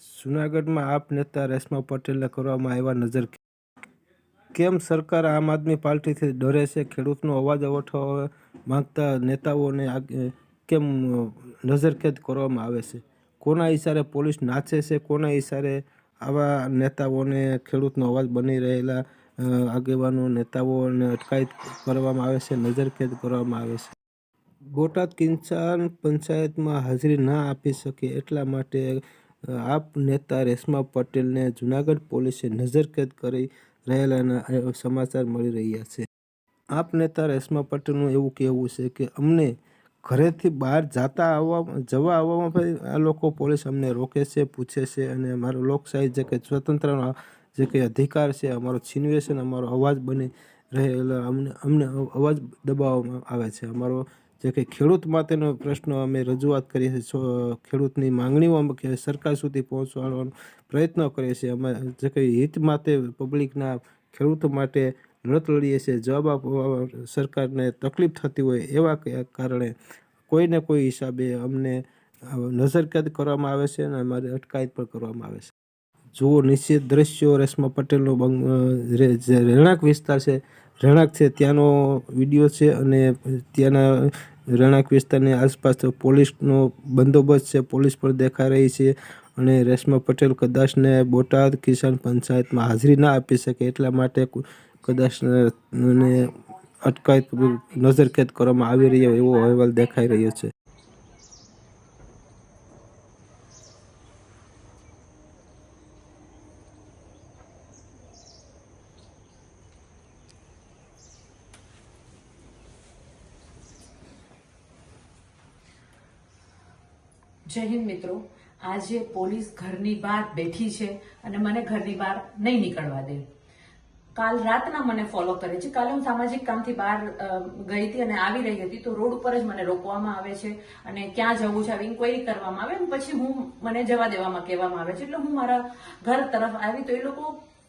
જૂનાગઢમાં આપ નેતા રેશમા પટેલને કરવામાં આવ્યા નજર કેમ સરકાર આમ આદમી પાર્ટીથી ડરે છે? ખેડૂતનો અવાજ ઉઠાવવા માંગતા નેતાઓને કેમ નજરકેદ કરવામાં આવે છે? કોના ઈશારે પોલીસ નાચે છે? કોના ઈશારે આવા નેતાઓને ખેડૂતનો અવાજ બની રહેલા આગેવાનો નેતાઓને અટકાયત કરવામાં આવે છે, નજરકેદ કરવામાં આવે છે? બોટાદ કિંચાન પંચાયતમાં હાજરી ના આપી શકે એટલા માટે આપ નેતા રેશમા પટેલને જુનાગઢ પોલીસે નજરકેદ કરી રહેલાના સમાચાર મળી રહ્યા છે. આપ નેતા રેશમા પટેલનું એવું કહેવું છે કે, અમને ઘરેથી બહાર જતા આવવા, જવા આવવામાં ભાઈ આ લોકો પોલીસ અમને રોકે છે, પૂછે છે અને અમારો લોકશાહી જે કે સ્વતંત્રનો, જે કંઈ અધિકાર છે, અમારો છીનવે છે અમારો અવાજ બની રહેલા, અમને અમને અવાજ દબાવવામાં આવે છે. અમારો જે કંઈ ખેડૂત માટેનો પ્રશ્ન અમે રજૂઆત કરીએ છીએ ખેડૂતની માંગણીઓ અમે સરકાર સુધી પહોંચવાનો પ્રયત્ન કરીએ છીએ. અમે જે કંઈ હિત માટે પબ્લિકના ખેડૂતો માટે લડત લડીએ છીએ. જવાબ આપવા સરકારને તકલીફ થતી હોય એવા ક- કારણે કોઈને કોઈ હિસાબે અમને નજરકેદ કરવામાં આવે છે અને અમારી અટકાયત પણ કરવામાં આવે છે. જુઓ, નિશ્ચિત દ્રશ્યો રેશમા પટેલનો રહેણાંક વિસ્તાર છે રહેણાંક છે, ત્યાંનો વીડિયો છે અને ત્યાંના રહેણાંક વિસ્તારની આસપાસ પોલીસનો બંદોબસ્ત છે, પોલીસ પણ દેખાઈ રહી છે અને રેશમા પટેલ કદાચને બોટાદ કિસાન પંચાયતમાં હાજરી ના આપી શકે એટલા માટે કદાચને અટકાયત નજરકેદ કરવામાં આવી રહ્યો એવો અહેવાલ દેખાઈ રહ્યો છે. જય હિન્દ મિત્રો. આજે પોલીસ ઘરની બહાર બેઠી છે અને મને ઘરની બહાર નહીં નીકળવા દે. કાલ રાતના મને ફોલો કરે છે. કાલે હું સામાજિક કામથી બહાર ગઈ હતી અને આવી રહી હતી તો રોડ ઉપર જ મને રોકવામાં આવે છે અને ક્યાં જવું છે, આવી ઇન્ક્વાયરી કરવામાં આવે પછી હું, મને જવા દેવામાં, કહેવામાં આવે છે. એટલે હું મારા ઘર તરફ આવી તો એ લોકો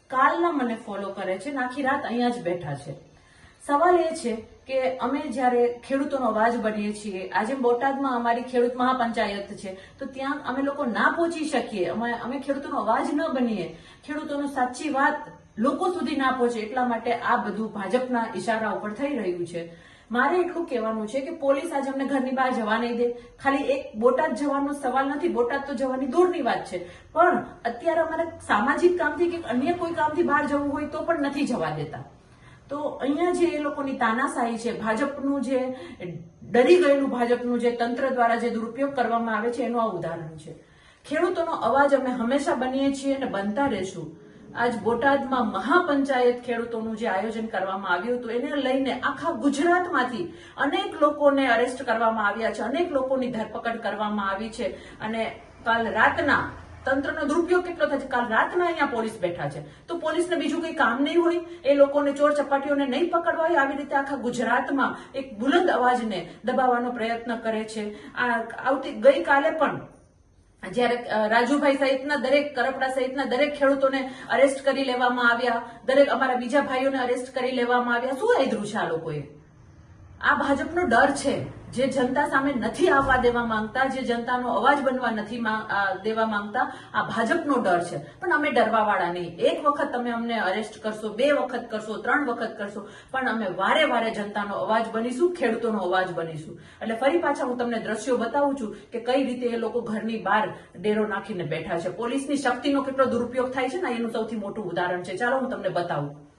કાલના મને ફોલો કરે છે આખી રાત અહીંયા જ બેઠા છે. સવાલ એ છે કે અમે જ્યારે ખેડૂતોનો અવાજ બનીએ છીએ, આજે બોટાદમાં અમારી ખેડૂત મહાપંચાયત છે, તો ત્યાં અમે લોકો ના પહોંચી શકીએ? અમે અમે ખેડૂતોનો અવાજ ન બનીએ? ખેડૂતોનો સાચી વાત લોકો સુધી ના પહોંચે, એટલા માટે આ બધું ભાજપના ઇશારા ઉપર થઈ રહ્યું છે. મારે એટલું કહેવાનું છે કે પોલીસ આજે અમને ઘરની બહાર જવા નહીં દે. ખાલી એક બોટાદ જવાનો સવાલ નથી, બોટાદ તો જવાની દૂરની વાત છે. પણ અત્યારે અમારે સામાજિક કામથી કે અન્ય કોઈ કામથી બહાર જવું હોય તો પણ નથી જવા દેતા. તો અહીંયા જે એ લોકોની તાનાશાહી છે, ભાજપનું જે, ડરી ગયેલું ભાજપનું જે તંત્ર દ્વારા જે દુરુપયોગ કરવામાં આવે છે, એનું આ ઉદાહરણ છે. ખેડૂતોનો અવાજ અમે હંમેશા બનીએ છીએ અને બનતા રહેશું. આજ બોટાદમાં મહાપંચાયત ખેડૂતોનું જે આયોજન કરવામાં આવ્યું હતું, એને લઈને આખા ગુજરાતમાંથી અનેક લોકોને અરેસ્ટ કરવામાં આવ્યા છે, અનેક લોકોની ધરપકડ કરવામાં આવી છે. અને કાલ રાતના તંત્રનો દુરુપયોગ કેટલો થાય છે? કાલ રાતના અહીંયા પોલીસ બેઠા છે. તો પોલીસને બીજું કંઈ કામ નહીં હોય? એ લોકોને ચોર ચપાટીઓને નહીં પકડવા હોય? આવી રીતે આખા ગુજરાતમાં એક બુલંદ અવાજને દબાવવાનો પ્રયત્ન કરે છે. આ આવતી ગઈકાલે પણ જ્યારે રાજુભાઈ સહિતના દરેક, કરપડા સહિતના દરેક ખેડૂતોને અરેસ્ટ કરી લેવામાં આવ્યા, દરેક અમારા બીજા ભાઈઓને અરેસ્ટ કરી લેવામાં આવ્યા. શું આદરું છે આ લોકોએ? આ ભાજપનો ડર છે. જે જનતા સામે નથી આવવા દેવા માંગતા, જે જનતાનો અવાજ બનવા નથી દેવા માંગતા, આ ભાજપનો ડર છે. પણ અમે ડરવા વાળા નહીં. એક વખત તમે અમને અરેસ્ટ કરશો, બે વખત કરશો, ત્રણ વખત કરશો, પણ અમે વારે વારે જનતાનો અવાજ બનીશું, ખેડૂતોનો અવાજ બનીશું. એટલે ફરી પાછા હું તમને દ્રશ્યો બતાવું છું કે કઈ રીતે એ લોકો ઘરની બહાર ડેરો નાખીને બેઠા છે. પોલીસની શક્તિનો કેટલો દુરુપયોગ થાય છે ને, એનું સૌથી મોટું ઉદાહરણ છે. ચાલો હું તમને બતાવું.